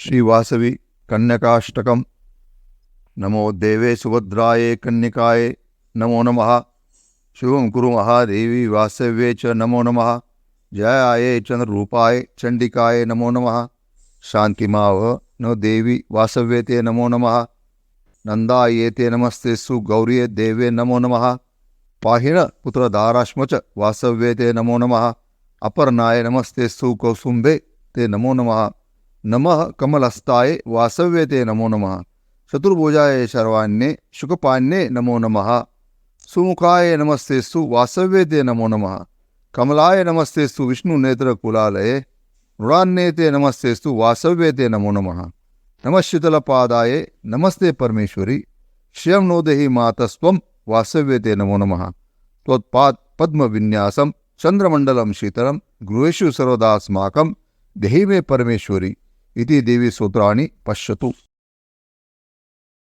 श्रीवासवी कन्यकाष्टकम। नमो देवे सुभद्राये कन्यकाये नमो नमः। शिवं कुरु महादेवी वासव्ये च नमो नमः। जयाये चन्द्ररूपाय चंडिकाय नमो नमः। शान्तिमाव न देवी वासव्ये ते नमो नमः। नन्दाये ते नमस्ते सुगौर्ये देवे नमो नमः। पाहिण पुत्रधाराश्म च वासव्ये ते नमो नमः। अपर्णाय नमस्ते सुकौसुम्भे ते नमो नमः। नमः कमलस्ताय वासव्ये ते नमो नमः। चतुर्भुजाय शर्वाण्ये शुकपाण्ये नमो नमः। सुमुखाय नमस्तेस्तु वासव्ये ते नमो नमः। कमलाय नमस्तेस्तु विष्णुनेत्रकुलालये मृणान्ये ते नमस्तेस्तु वासव्ये ते नमो नमः। नमः शीतलपादाय नमस्ते परमेश्वरी। श्रियं नो देहि मातस्त्वं वासव्ये ते नमो नमः। त्वत्पाद पद्मविन्यासं चन्द्रमण्डलं शीतलं गृहेषु सर्वदा अस्माकं देहि मे परमेश्वरी। ఇది దేవి సూత్రాన్ని పశ్యతు.